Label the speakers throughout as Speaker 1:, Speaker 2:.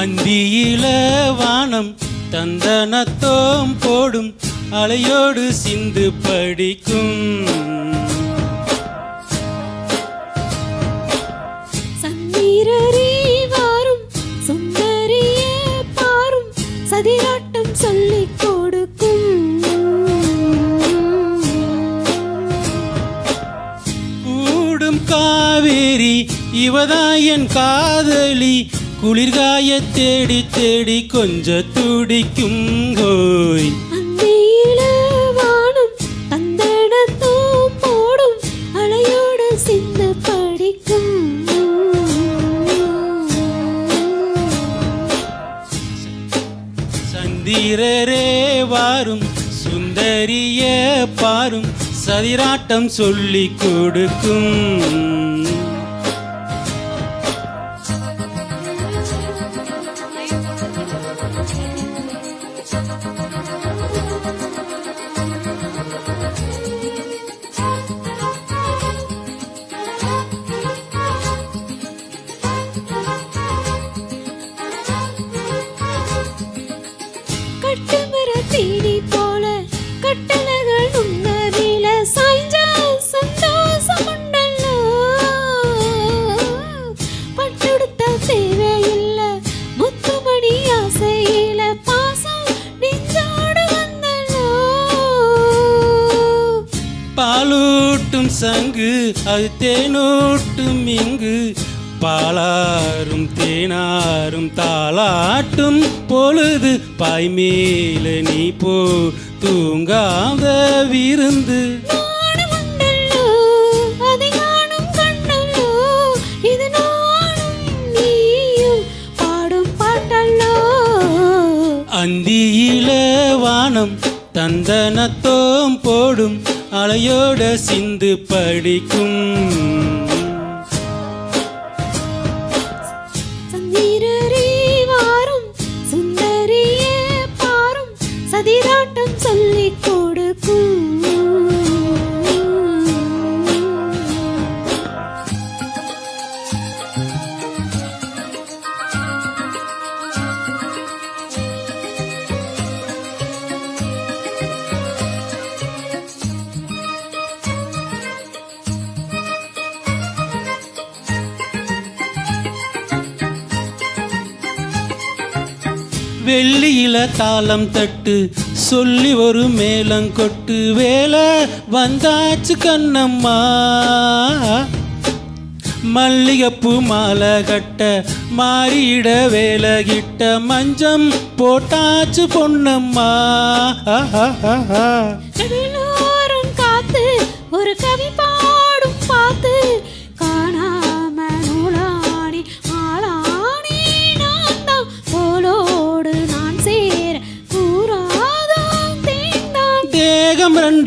Speaker 1: அந்தியில வானம் தந்தனத்தோம் போடும் அலையோடு சிந்து படிக்கும்.
Speaker 2: சதிராட்டம் சொல்லிக் கொடுக்கும்.
Speaker 1: கூடும் காவேரி இவதான் என் காதலி குளிர்காய தேடி தேடி கொஞ்ச துடிக்கும் கோய் சந்திரரே வாரும் சுந்தரிய பாரும் சதிராட்டம் சொல்லிக் கொடுக்கும்.
Speaker 2: கட்டுமர போல கட்டளைகள் உங்க மேல சாய்ஞ்சா சந்தோஷம் உண்டல்லோ பட்டுடுத்த தேவையில்ல முத்துமணி ஆசையில பாசம் நெஞ்சோடு வந்தல்லோ?
Speaker 1: பாலூட்டும் சங்கு அது தேனூட்டும் இங்கு. பாலாரும் தேனாரும் தாளாட்டும் பொழுது பாய்மேல நீ போ தூங்காத விருந்து. அந்தியில வானம் தந்தனத்தோம் போடும் அலையோட சிந்து படிக்கும். வெள்ளியில தாளம் தட்டு சொல்லி ஒரு மேலங்கொட்டு வேலை வந்தாச்சு கண்ணம்மா. மல்லிகைப்பூ மாலை கட்ட மாறிட வேலை கிட்ட. மஞ்சம் போட்டாச்சு பொன்னம்மா.
Speaker 2: காத்து ஒரு கவி பாடும் பார்த்து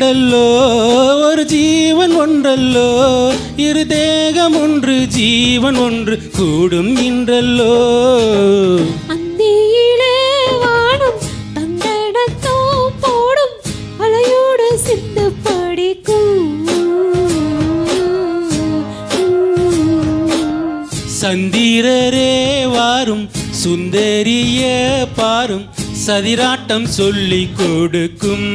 Speaker 1: ரெண்டல்லோ ஒரு ஜீவன் ஒன்றல்லோ இரு தேகம் ஒன்று ஜீவன் ஒன்று கூடும் இன்றல்லோ. சந்திரரே வாரும் சுந்தரிய பாரும் சதிராட்டம் சொல்லிக் கொடுக்கும்.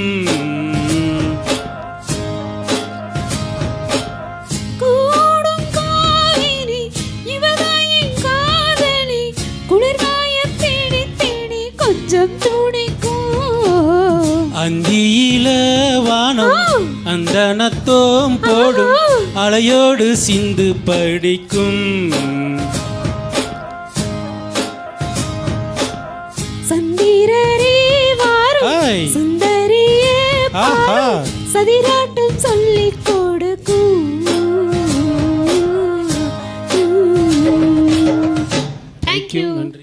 Speaker 1: அந்தியில வானம் அந்த நத்தோம் போடும். அலையோடு சிந்து படிக்கும்.
Speaker 2: சந்திரரே வாரும். சுந்தரியே சதிராட்டம் சொல்லிக்